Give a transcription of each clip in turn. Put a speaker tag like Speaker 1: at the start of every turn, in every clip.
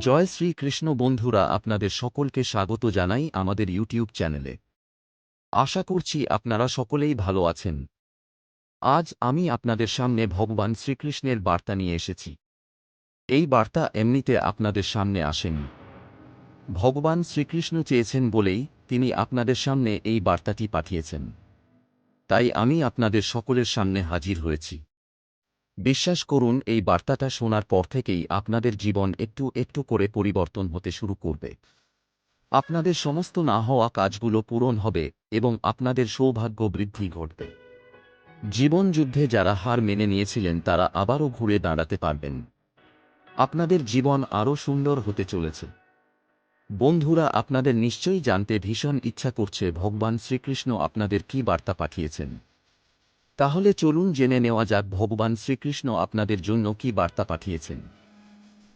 Speaker 1: জয় শ্রীকৃষ্ণ বন্ধুরা, আপনাদের সকলকে স্বাগত জানাই আমাদের ইউটিউব চ্যানেলে। আশা করছি আপনারা সকলেই ভালো আছেন। আজ আমি আপনাদের সামনে ভগবান শ্রীকৃষ্ণের বার্তা নিয়ে এসেছি। এই বার্তা এমনিতে আপনাদের সামনে আসেনি। ভগবান শ্রীকৃষ্ণ চেয়েছেন বলেই তিনি আপনাদের সামনে এই বার্তাটি পাঠিয়েছেন। তাই আমি আপনাদের সকলের সামনে হাজির হয়েছি। বিশ্বাস করুন, এই বার্তাটা শোনার পর থেকেই আপনাদের জীবন একটু একটু করে পরিবর্তন হতে শুরু করবে। আপনাদের সমস্ত না হওয়া কাজগুলো পূরণ হবে এবং আপনাদের সৌভাগ্য বৃদ্ধি ঘটবে। জীবন যুদ্ধে যারা হার মেনে নিয়েছিলেন, তারা আবারও ঘুরে দাঁড়াতে পারবেন। আপনাদের জীবন আরও সুন্দর হতে চলেছে। বন্ধুরা, আপনাদের নিশ্চয়ই জানতে ভীষণ ইচ্ছা করছে, ভগবান শ্রীকৃষ্ণ আপনাদের কি বার্তা পাঠিয়েছেন। তাহলে চলুন জেনে নেওয়া যাক ভগবান শ্রীকৃষ্ণ আপনাদের জন্য কি বার্তা পাঠিয়েছেন।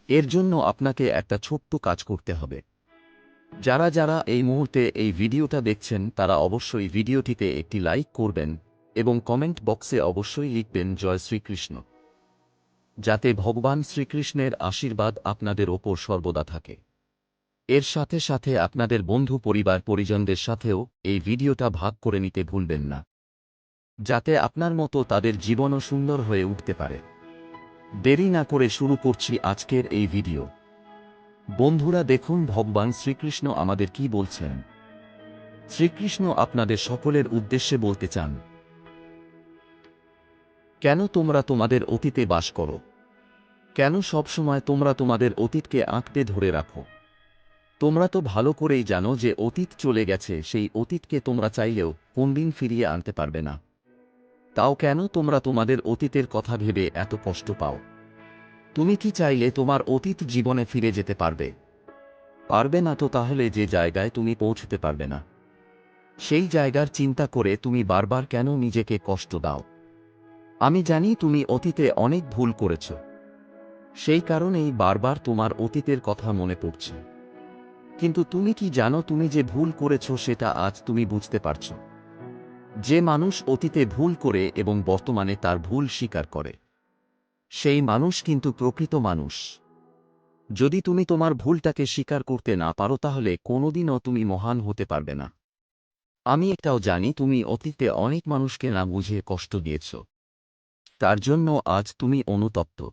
Speaker 1: এর জন্য আপনাকে একটা ছোট্ট কাজ করতে হবে। যারা যারা এই মুহূর্তে এই ভিডিওটা দেখছেন, তারা অবশ্যই ভিডিওটিতে একটি লাইক করবেন এবং কমেন্ট বক্সে অবশ্যই লিখবেন, জয় শ্রীকৃষ্ণ। যাতে ভগবান শ্রীকৃষ্ণের আশীর্বাদ আপনাদের ওপর সর্বদা থাকে। এর সাথে সাথে আপনাদের বন্ধু, পরিবার, পরিজনদের সাথেও এই ভিডিওটা ভাগ করে নিতে ভুলবেন না। যাতে আপনার মতো তাদের জীবনও সুন্দর হয়ে উঠতে পারে। দেরি না করে শুরু করছি আজকের এই ভিডিও। বন্ধুরা দেখুন, ভগবান শ্রীকৃষ্ণ আমাদের কি বলছেন? শ্রীকৃষ্ণ আপনাদের সকলের উদ্দেশ্যে বলতে চান, কেন তোমরা তোমাদের অতীতে বাস করো? কেন সবসময় তোমরা তোমাদের অতীতকে আঁকড়ে ধরে রাখো? তোমরা তো ভালো করেই জানো যে অতীত চলে গেছে, সেই অতীতকে তোমরা চাইলেও কোনদিন ফিরিয়ে আনতে পারবে না। তাও কেন তোমরা তোমাদের অতীতের কথা ভেবে এত কষ্ট পাও? তুমি কি চাইলে তোমার অতীত জীবনে ফিরে যেতে পারবে? পারবে না তো তাহলে যে জায়গায় তুমি পৌঁছতে পারবে না। সেই জায়গার চিন্তা করে তুমি বারবার কেন নিজেকে কষ্ট দাও? আমি জানি তুমি অতীতে অনেক ভুল করেছ। সেই কারণেই বারবার তোমার অতীতের কথা মনে পড়ছে। কিন্তু তুমি কি জানো তুমি যে ভুল করেছ সেটা আজ তুমি বুঝতে পারছ? যে মানুষ অতীতে ভুল করে এবং বর্তমানে তার ভুল স্বীকার করে, সেই মানুষ কিন্তু প্রকৃত মানুষ। যদি তুমি তোমার ভুলটাকে স্বীকার করতে না পারো, তাহলে কোনোদিনও তুমি মহান হতে পারবে না। আমি এটাও জানি, তুমি অতীতে অনেক মানুষকে না বুঝে কষ্ট দিয়েছ। তার জন্য আজ তুমি অনুতপ্ত।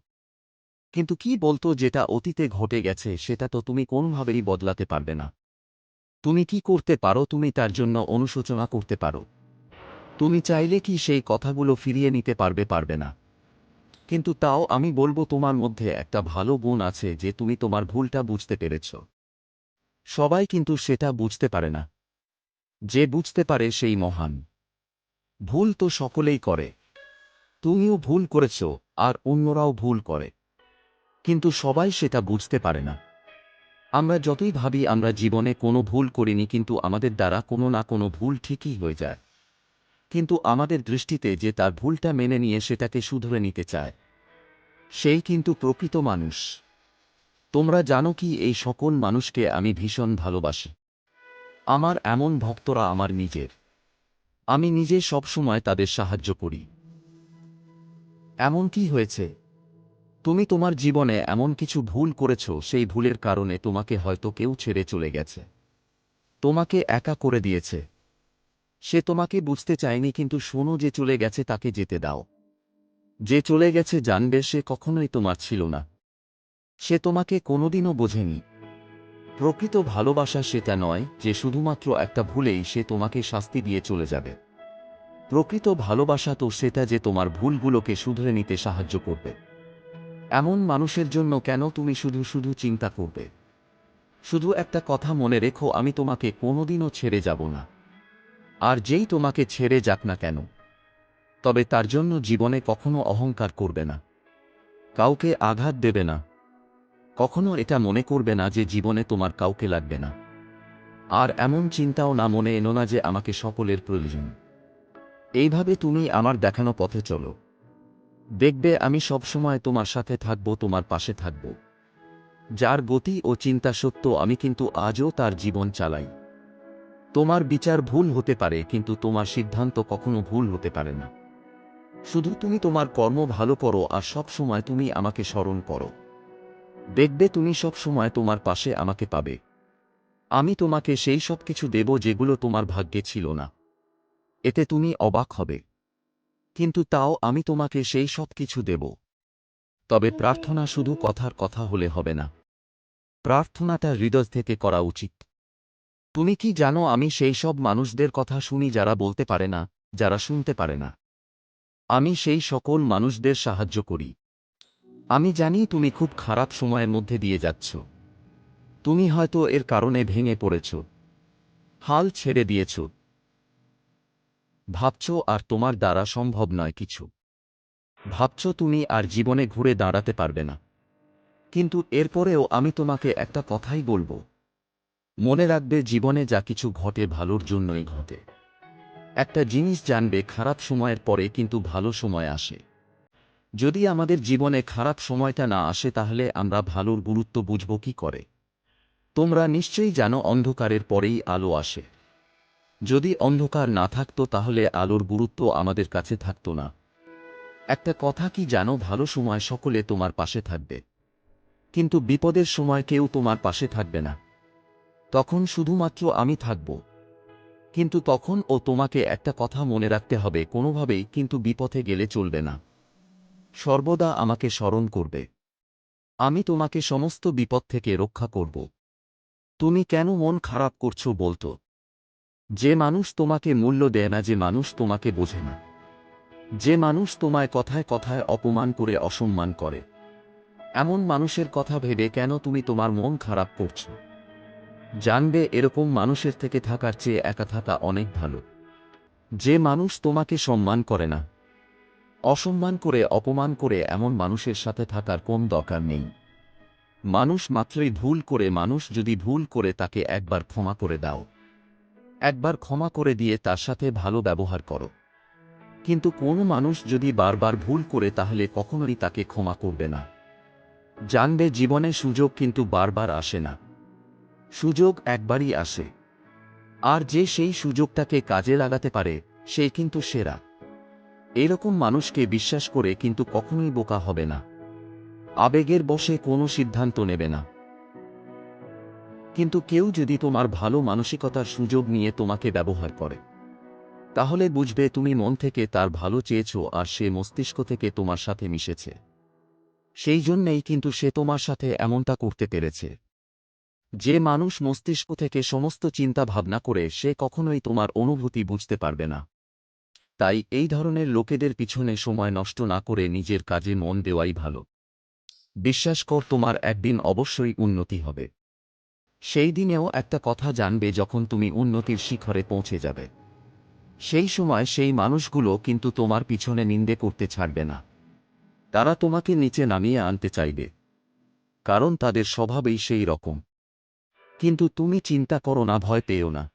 Speaker 1: কিন্তু কি বলতো, যেটা অতীতে ঘটে গেছে, সেটা তো তুমি কোনোভাবেই বদলাতে পারবে না। তুমি কি করতে পারো, তুমি তার জন্য অনুশোচনা করতে পারো। তুমি চাইলে কি সেই কথাগুলো ফিরিয়ে নিতে পারবে পারবে না। কিন্তু তাও আমি বলব তোমার মধ্যে একটা ভালো গুণ আছে যে তুমি তোমার ভুলটা বুঝতে পেরেছ। সবাই কিন্তু সেটা বুঝতে পারে না। যে বুঝতে পারে সেই মহান। ভুল তো সকলেই করে। তুমিও ভুল করেছ, আর অন্যরাও ভুল করে। কিন্তু সবাই সেটা বুঝতে পারে না। আমরা যতই ভাবি আমরা জীবনে কোনো ভুল করিনি কিন্তু আমাদের দ্বারা কোনো না কোনো ভুল ঠিকই হয়ে যায়। কিন্তু আমাদের দৃষ্টিতে যে তার ভুলটা মেনে নিয়ে সেটাকে শুধরে নিতে চায়, সেই কিন্তু প্রকৃত মানুষ। তোমরা জানো কি এই সকল মানুষকে আমি ভীষণ ভালোবাসি। আমার এমন ভক্তরা আমার নিজের। আমি নিজে সবসময় তাদের সাহায্য করি। এমন কি হয়েছে? তুমি তোমার জীবনে এমন কিছু ভুল করেছ, সেই ভুলের কারণে তোমাকে হয়তো কেউ ছেড়ে চলে গেছে। তোমাকে একা করে দিয়েছে। সে তোমাকে বুঝতে চায়নি কিন্তু শোনো যে চলে গেছে তাকে যেতে দাও। যে চলে গেছে জানবে সে কখনোই তোমার ছিল না। সে তোমাকে কোনোদিনও বোঝেনি। প্রকৃত ভালোবাসা সেটা নয় যে শুধুমাত্র একটা ভুলেই সে তোমাকে শাস্তি দিয়ে চলে যাবে। প্রকৃত ভালোবাসা তো সেটা যে তোমার ভুলগুলোকে শুধরে নিতে সাহায্য করবে। এমন মানুষের জন্য কেন তুমি শুধু শুধু চিন্তা করবে? শুধু একটা কথা মনে রেখো, আমি তোমাকে কোনোদিনও ছেড়ে যাব না। আর যেই তোমাকে ছেড়ে যাক না কেন, তবে তার জন্য জীবনে কখনো অহংকার করবে না। কাউকে আঘাত দেবে না। কখনো এটা মনে করবে না যে জীবনে তোমার কাউকে লাগবে না। আর এমন চিন্তাও না মনে এনো না যে আমাকে সকলের প্রয়োজন। এইভাবে তুমি আমার দেখানো পথে চলো। দেখবে আমি সবসময় তোমার সাথে থাকব, তোমার পাশে থাকব। যার গতি ও চিন্তা সত্য আমি কিন্তু আজও তার জীবন চালাই। তোমার বিচার ভুল হতে পারে, কিন্তু তোমার সিদ্ধান্ত কখনো ভুল হতে পারে না। শুধু তুমি তোমার কর্ম ভালো করো আর সব সময় তুমি আমাকে স্মরণ করো। দেখবে তুমি সব সময় তোমার পাশে আমাকে পাবে। আমি তোমাকে সেই সব কিছু দেব যেগুলো তোমার ভাগ্যে ছিল না। এতে তুমি অবাক হবে। কিন্তু তাও আমি তোমাকে সেই সব কিছু দেব। তবে প্রার্থনা শুধু কথার কথা হলে হবে না। প্রার্থনাটা হৃদয় থেকে করা উচিত। তুমি কি জানো আমি সেই সব মানুষদের কথা শুনি যারা বলতে পারে না, যারা শুনতে পারে না? আমি সেই সকল মানুষদের সাহায্য করি। আমি জানি তুমি খুব খারাপ সময়ের মধ্যে দিয়ে যাচ্ছ। তুমি হয়তো এর কারণে ভেঙে পড়েছ। হাল ছেড়ে দিয়েছ। ভাবছ আর তোমার দ্বারা সম্ভব নয় কিছু। ভাবছ তুমি আর জীবনে ঘুরে দাঁড়াতে পারবে না। কিন্তু এরপরেও আমি তোমাকে একটা কথাই বলব। মনে রাখবে জীবনে যা কিছু ঘটে ভালোর জন্যই ঘটে। একটা জিনিস জানবে খারাপ সময়ের পরে কিন্তু ভালো সময় আসে। যদি আমাদের জীবনে খারাপ সময়টা না আসে তাহলে আমরা ভালোর গুরুত্ব বুঝব কি করে? তোমরা নিশ্চয়ই জানো অন্ধকারের পরেই আলো আসে। যদি অন্ধকার না থাকতো তাহলে আলোর গুরুত্ব আমাদের কাছে থাকতো না। একটা কথা কি জানো, ভালো সময় সকলে তোমার পাশে থাকবে। কিন্তু বিপদের সময় কেউ তোমার পাশে থাকবে না। তখন শুধুমাত্র আমি থাকব। কিন্তু তখন ও তোমাকে একটা কথা মনে রাখতে হবে, কোনোভাবেই কিন্তু বিপথে গেলে চলবে না। সর্বদা আমাকে স্মরণ করবে। আমি তোমাকে সমস্ত বিপদ থেকে রক্ষা করব। তুমি কেন মন খারাপ করছ বলতো? যে মানুষ তোমাকে মূল্য দেয় না, যে মানুষ তোমাকে বোঝে না। যে মানুষ তোমায় কথায় কথায় অপমান করে অসম্মান করে। এমন মানুষের কথা ভেবে কেন তুমি তোমার মন খারাপ করছ? জানবে এরকম মানুষের থেকে থাকার চেয়ে একা থাকা অনেক ভালো। যে মানুষ তোমাকে সম্মান করে না, অসম্মান করে, অপমান করে এমন মানুষের সাথে থাকার কোন দরকার নেই। মানুষ মাত্রই ভুল করে, মানুষ যদি ভুল করে তাকে একবার ক্ষমা করে দাও। একবার ক্ষমা করে দিয়ে তার সাথে ভালো ব্যবহার করো। কিন্তু কোনো মানুষ যদি বারবার ভুল করে তাহলে কখনোই তাকে ক্ষমা করবে না। জানবে জীবনে সুযোগ কিন্তু বারবার আসে না। সুযোগ একবারই আসে। আর যে সেই সুযোগটাকে কাজে লাগাতে পারে, সে কিন্তু সেরা। এরকম মানুষকে বিশ্বাস করে কিন্তু কখনোই বোকা হবে না। আবেগের বসে কোনো সিদ্ধান্ত নেবে না। কিন্তু কেউ যদি তোমার ভালো মানসিকতার সুযোগ নিয়ে তোমাকে ব্যবহার করে, তাহলে বুঝবে তুমি মন থেকে তার ভালো চেয়েছ আর সে মস্তিষ্ক থেকে তোমার সাথে মিশেছে। সেই জন্যেই কিন্তু সে তোমার সাথে এমনটা করতে পেরেছে। যে মানুষ মস্তিষ্ক থেকে সমস্ত চিন্তা ভাবনা করে, সে কখনোই তোমার অনুভূতি বুঝতে পারবে না। তাই এই ধরনের লোকেদের পিছনে সময় নষ্ট না করে নিজের কাজে মন দেওয়াই ভালো। বিশ্বাস কর, তোমার একদিন অবশ্যই উন্নতি হবে। সেই দিনেও একটা কথা জানবে যখন তুমি উন্নতির শিখরে পৌঁছে যাবে। সেই সময় সেই মানুষগুলো কিন্তু তোমার পিছনে নিন্দে করতে ছাড়বে না। তারা তোমাকে নিচে নামিয়ে আনতে চাইবে। কারণ তাদের স্বভাবেই সেই রকম। কিন্তু তুমি চিন্তা করো না, ভয় পেও না।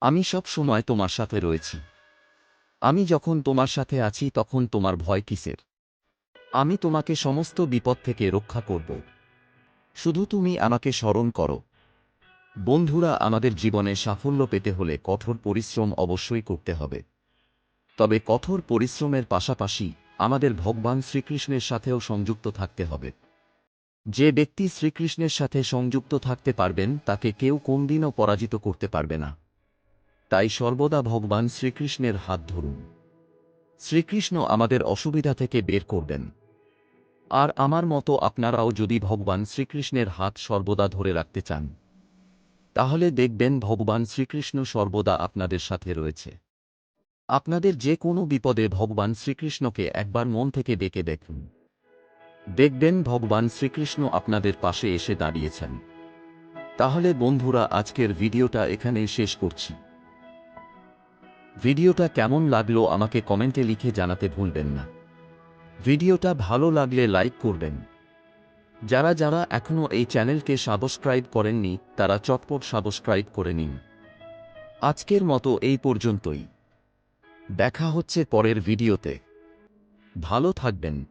Speaker 1: আমি সব সময় তোমার সাথে রয়েছি। আমি যখন তোমার সাথে আছি, তখন তোমার ভয় কিসের? আমি তোমাকে সমস্ত বিপদ থেকে রক্ষা করব। শুধু তুমি আমাকে স্মরণ করো। বন্ধুরা, আমাদের জীবনে সাফল্য পেতে হলে কঠোর পরিশ্রম অবশ্যই করতে হবে। তবে কঠোর পরিশ্রমের পাশাপাশি আমাদের ভগবান শ্রীকৃষ্ণের সাথেও সংযুক্ত থাকতে হবে। যে ব্যক্তি শ্রীকৃষ্ণের সাথে সংযুক্ত থাকতে পারবেন, তাকে কেউ কোনদিনও পরাজিত করতে পারবে না। তাই সর্বদা ভগবান শ্রীকৃষ্ণের হাত ধরুন। শ্রীকৃষ্ণ আমাদের অসুবিধা থেকে বের করবেন। আর আমার মতো আপনারাও যদি ভগবান শ্রীকৃষ্ণের হাত সর্বদা ধরে রাখতে চান, তাহলে দেখবেন ভগবান শ্রীকৃষ্ণ সর্বদা আপনাদের সাথে রয়েছে। আপনাদের যে কোনো বিপদে ভগবান শ্রীকৃষ্ণকে একবার মন থেকে ডেকে দেখুন। দেখবেন ভগবান শ্রীকৃষ্ণ আপনাদের পাশে এসে দাঁড়িয়েছেন। তাহলে বন্ধুরা, আজকের ভিডিওটা এখানেই শেষ করছি। ভিডিওটা কেমন লাগল আমাকে কমেন্টে লিখে জানাতে ভুলবেন না। ভিডিওটা ভালো লাগলে লাইক করবেন। যারা যারা এখনও এই চ্যানেলকে সাবস্ক্রাইব করেননি, তারা চটপট সাবস্ক্রাইব করে নিন। আজকের মতো এই পর্যন্তই। দেখা হচ্ছে পরের ভিডিওতে। ভালো থাকবেন।